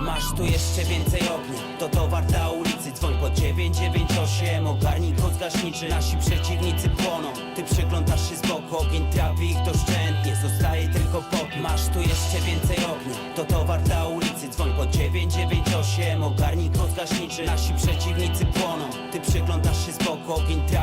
Masz tu jeszcze więcej ognia To towar dla ulicy. Dzwoń po 998 Ogarnij kod gaśniczy. Nasi przeciwnicy płoną. Ty przyglądasz się z boku. Ogień trapi ich doszczętnie Zostaje tylko pop Masz tu jeszcze więcej ognia To towar dla ulicy. Dzwoń po 998 Ogarnij kod gaśniczy. Nasi przeciwnicy płoną. Ty przyglądasz się z boku. Ogień trapi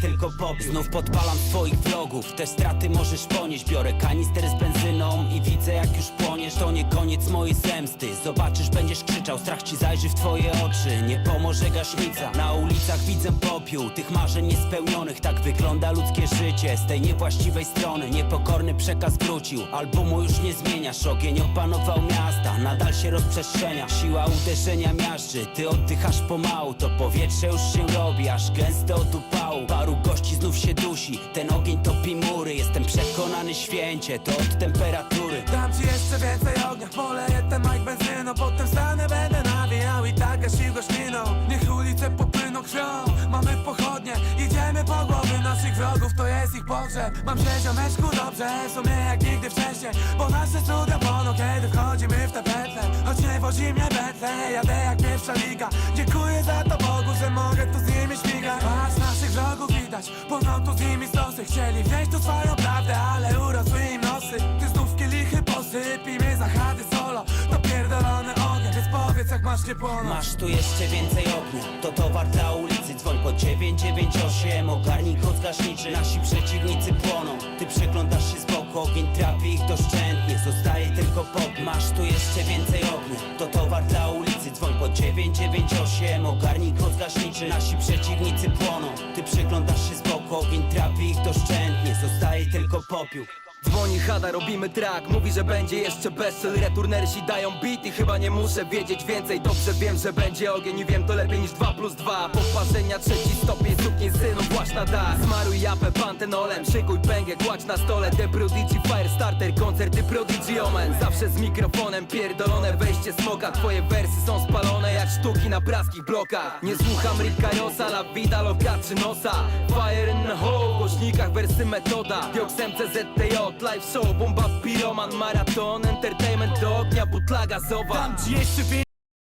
tylko pop Znów podpalam twoich vlogów. Te straty możesz ponieść. Biorę kanister z benzyną I widzę jak już płoniesz To nie koniec mojej zemsty. Zobaczysz, będziesz krzyczał. Strach ci zajrzy w twoje oczy. Nie pomoże gaśnica. Na ulicach widzę popiół Tych marzeń niespełnionych. Tak wygląda ludzkie życie Z tej niewłaściwej strony. Niepokorny przekaz wrócił. Albumu już nie zmieniasz. Ogień opanował miasta. Nadal się rozprzestrzenia. Siła uderzenia miażdży. Ty oddychasz pomału. To powietrze już się robi Aż gęste od upału Paru gości znów się dusi. Ten ogień topi mury Jestem przekonany święcie To od temperatury. Dam ci jeszcze więcej ognia Poleję ten mic benzyną Potem stanę, będę nawijał I tak gasił gośliną Niech ulice popłyną krwią Mamy pochodnie Idziemy po głowy naszych wrogów To jest ich pogrzeb. Mam się ziomeczku dobrze W sumie jak nigdy wcześniej. Bo nasze cuda płoną Kiedy wchodzimy w te pętle Choć nie wozi mnie betle Jadę jak pierwsza liga. Dziękuję za widać Płoną tu z nimi stosy Chcieli wziąć tu swoją prawdę Ale urosły im nosy. Ty znów kielichy posypimy zachady solo. To pierdolony ogień Więc powiedz jak masz nie płonąć Masz tu jeszcze więcej ognia. To towar dla ulicy. Dzwoń po 998 Ogarnij kod gaśniczy. Nasi przeciwnicy płoną. Ty przyglądasz się z boku. Ogień trapi ich doszczętnie. Zostaje tylko pop Masz tu jeszcze więcej ognia. To towar dla ulicy 998 Ogarnij kod Nasi przeciwnicy płoną Ty przyglądasz się z boku. Ogień trapi ich doszczętnie Zostaje tylko popiół. Dzwoni Hada, robimy track Mówi, że będzie jeszcze bezcel Returnersi dają beat i chyba nie muszę wiedzieć więcej. Dobrze wiem, że będzie ogień i wiem to lepiej niż 2 plus 2 Poparzenia trzeci stopień, sukni synu, na dach. Zmaruj japę pantenolem, szykuj pęgę, kładź na stole. The Prodigy Firestarter, koncerty Prodigy Omen. Zawsze z mikrofonem, pierdolone wejście smoka. Twoje wersy są spalone sztuki na praskich blokach. Nie słucham Rick Kajosa, La Vida Loca czy Nosa. Fire in the hole, głośnikach wersy metoda. Dioksem CZTJ, live show, bomba piroman Maraton, entertainment do ognia, butla gazowa. Dam ci jeszcze